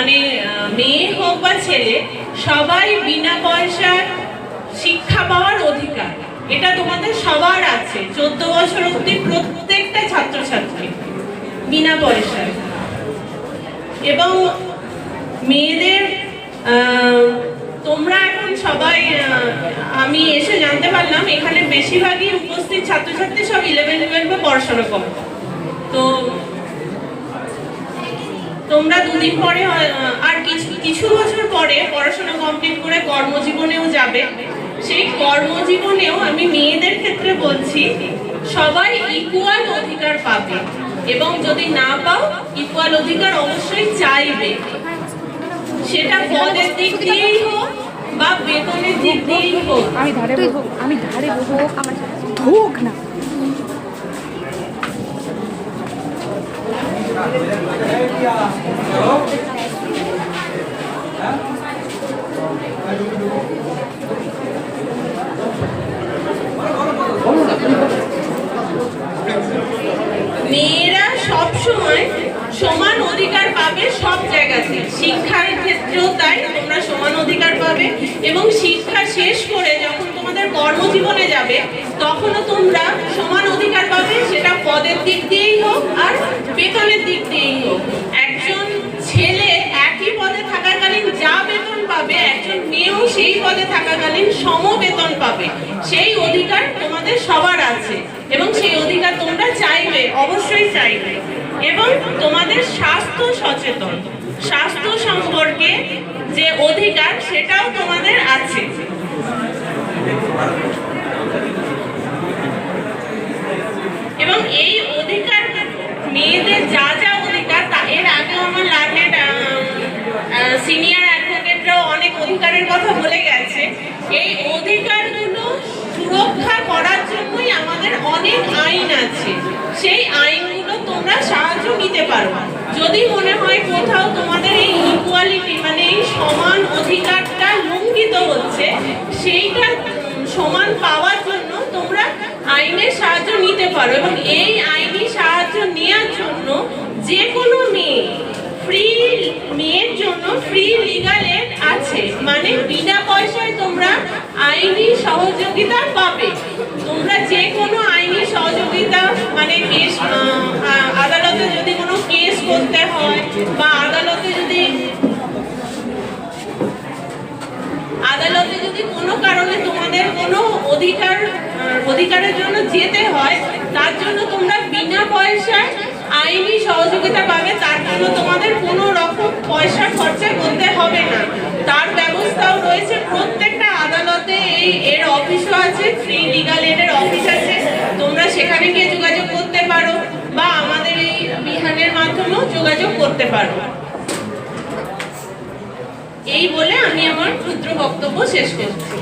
মানে মেয়ে হোক বা ছেলে, সবাই বিনা পয়সার শিক্ষা পাওয়ার অধিকার। এটা তোমাদের সবার আছে। চোদ্দ বছর অবধি প্রত্যেকটা ছাত্রছাত্রী বিনা পয়সায়। এবং মেয়েদের তোমরা এখন সবাই আমি এসে জানতে পারলাম, এখানে বেশিরভাগই উপস্থিত ছাত্রছাত্রী সব ইলেভেন টুয়েলভে পড়াশোনা করে। তো তোমরা দুদিন পরে আর কিছু কিছু বছর পরে পড়াশোনা কমপ্লিট করে কর্মজীবনেও যাবে। সেই কর্মজীবনেও আমি মেয়েদের ক্ষেত্রে বলছি, সবাই ইকুয়াল অধিকার পাবে। এবং যদি না পাও ইকুয়াল অধিকার অবশ্যই চাইবে। সেটা পদের দিক দিয়েই হোক বা বেতনের দিক দিয়েই হোক। আমি ধারে বসবো, আমি ধারে বসবো, আমার ধোক না। মেয়েরা সব সময় সমান অধিকার পাবে সব জায়গাতে। শিক্ষার ক্ষেত্রেও তাই, তোমরা সমান অধিকার পাবে এবং শিক্ষা শেষ করে যখন তোমাদের কর্মজীবনে যাবে, তখনও তোমরা সমান অধিকার পাবে সেটা পদের দিক দিয়েই হোক আর বেতনের দিক দিয়েই হোক। একজন ছেলে একই পদে থাকাকালীন যা বেতন পাবে, একজন মেয়েও সেই পদে থাকাকালীন সম বেতন পাবে। সেই অধিকার তোমাদের সবার আছে এবং সেই অধিকার তোমরা চাইবে, অবশ্যই চাইবে। এবং তোমাদের স্বাস্থ্য সচেতন। স্বাস্থ্য সম্পর্কে যে অধিকার, সেটাও তোমাদের আছে এবং এই অধিকার মেয়েদের যা যা অধিকার তা এর আগেও আমার লার্নেড সিনিয়র অ্যাডভোকেটরাও অনেক অধিকারের কথা বলে গেছে এই অধিকারগুলো সুরক্ষা করার জন্যই আমাদের অনেক আইন আছে সেই আইনগুলো তোমরা সাহায্য নিতে পারো। যদি মনে হয় কোথাও তোমাদের এই ইকুয়ালিটি মানে এই সমান অধিকারটা লঙ্ঘিত হচ্ছে, সেইটা সমান পাওয়ার জন্য তোমরা আইনের সাহায্য নিতে পারো এবং এই আইনি সাহায্য নেওয়ার জন্য যে কোনো মেয়ে ফ্রি মেয়ের জন্য ফ্রি লিগাল এড আছে। মানে বিনা পয়সায় তোমরা আইনি সহযোগিতা পাবে। তোমরা যে কোনো মানে কেস আদালতে যদি কোনো কেস করতে হয় বা আদালতে যদি আদালতে যদি কোনো কারণে তোমাদের কোনো অধিকার অধিকারের জন্য যেতে হয়, তার জন্য তোমরা বিনা পয়সায় আইনি সহযোগিতা পাবে, তার জন্য তোমাদের কোনো রকম পয়সা খরচা করতে হবে না। তার ব্যবস্থাও রয়েছে, প্রত্যেকটা আদালতে এই, এর অফিসও আছে ফ্রি লিগাল এডের অফিস আছে, তোমরা সেখানে গিয়ে যোগাযোগ মাধ্যমেও যোগাযোগ করতে পারো। এই বলে আমি আমার ক্ষুদ্র বক্তব্য শেষ করছি।